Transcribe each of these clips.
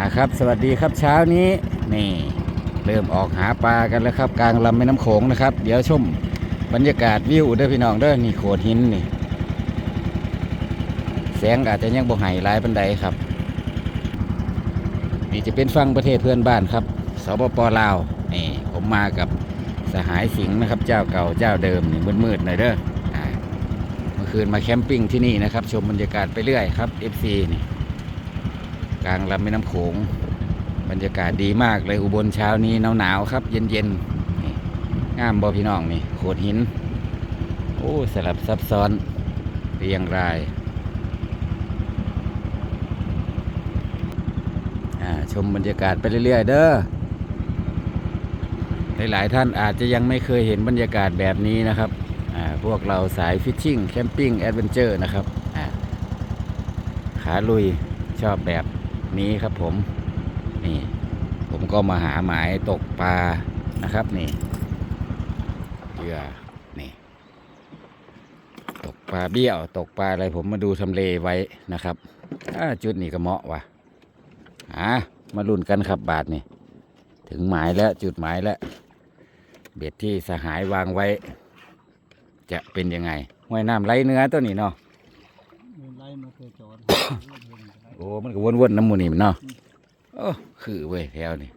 อ่าครับ สวัสดีครับเช้านี้นี่เริ่มออกหาปลากันแล้วครับ กลางลำแม่น้ำโขงนะครับ เดี๋ยวชมบรรยากาศวิวเด้อพี่น้องเด้อนี่โขดหินนี่แสงอาจจะยังบ่ไห้หลายปันใดครับ นี่จะเป็นฟังประเทศเพื่อนบ้านครับสปปลาวนี่ผมมากับสหายสิงห์นะครับ เจ้าเก่าเจ้าเดิมนี่มืดๆหน่อยเด้อเมื่อคืนมาแคมปิ้งที่นี่นะครับ ชมบรรยากาศไปเรื่อยครับ FC นี่ กลางลำแม่น้ำโขง บรรยากาศดีมากเลยอุบลเช้านี้หนาวๆครับ เย็นๆนี่งามบอพี่น้องนี่โขดหิน โอ้สลับซับซ้อนเรียงรายอ่าชมบรรยากาศไปเรื่อยๆ เด้อหลายๆท่านอาจจะยังไม่เคยเห็นบรรยากาศแบบนี้นะครับอ่าพวกเราสายฟิชชิ่งแคมปิ้งแอดเวนเจอร์นะครับขาลุยชอบแบบ นี้ครับผม นี่ ผมก็มาหาหมายตกปลานะครับ นี่เหยื่อนี่ตกปลาเบี้ยว ตกปลาอะไรผมมาดูทำเลไว้นะครับจุดนี้ก็เหมาะว่ะอ่ามาลุ้นกันครับบาทนี่ถึงหมายแล้วจุดหมายแล้ว เบ็ดที่สหายวางไว้ จะเป็นยังไงห้วยน้ำไหลเนื้อตัวนี้เนาะ ไล่มาเคยจอด โอ้ มันก็วนๆน้ำมูนี่มันเนาะโอ้คือเว้ยแถวนี่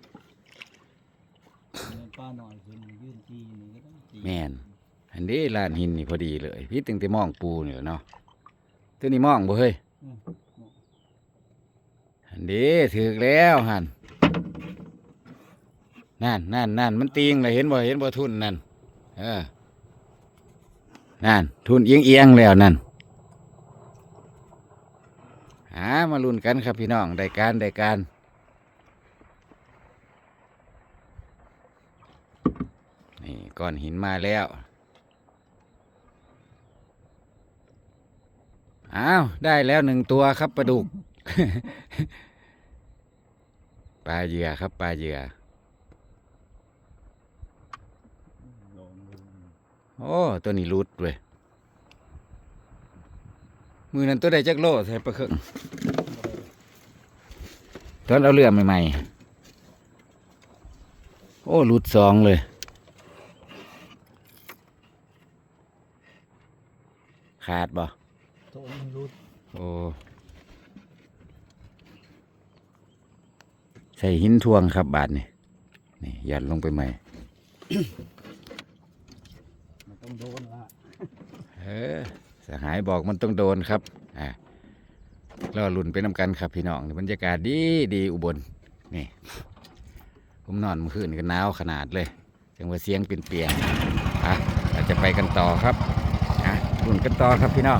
ป้าหน่อยคือยื่นจีนี่ก็ต้องจีแมนอันนี้ลานหินนี่พอดีเลยพี่ตึงแต่มองปูนี่แหละเนาะตัวนี้มองบ่เฮ้ยอืมอันนี้ถึกแล้วหันนั่นนั่นนั่นมันตีงเลยเห็นบ่เห็นบ่ทุนนั่นเออนั่นทุนเอียงเอียงแล้วนั่นหา มาลุ้นกันครับพี่น้องได้การได้การนี่ก้อนหินมาแล้วอ้าวได้แล้วหนึ่งตัวครับปลาดุกปลาเหยื่อครับปลาเหยื่อโอ้ตัวนี้รุดเว้ยมือนั้นตัวใดจักโลใส่ปลาเครื่อง ตอนเอาเรือใหม่ๆ โอ้รุดสองเลยขาดบ่โตมันรุดโอ้ใส่หินทวงครับบาทนี่นี่ยัดลงไปใหม่ มันต้องโดนละเออสหายบอกมันต้องโดนครับ อ่า รอลุ่นไปนำกันครับพี่น้องบรรยากาศดีดีอุบลนี่ผมนอนเมื่อคืนก็หนาวขนาดเลยจังว่าเสียงเปลี่ยนๆอะเราจะไปกันต่อครับอะลุ่นกันต่อครับพี่น้อง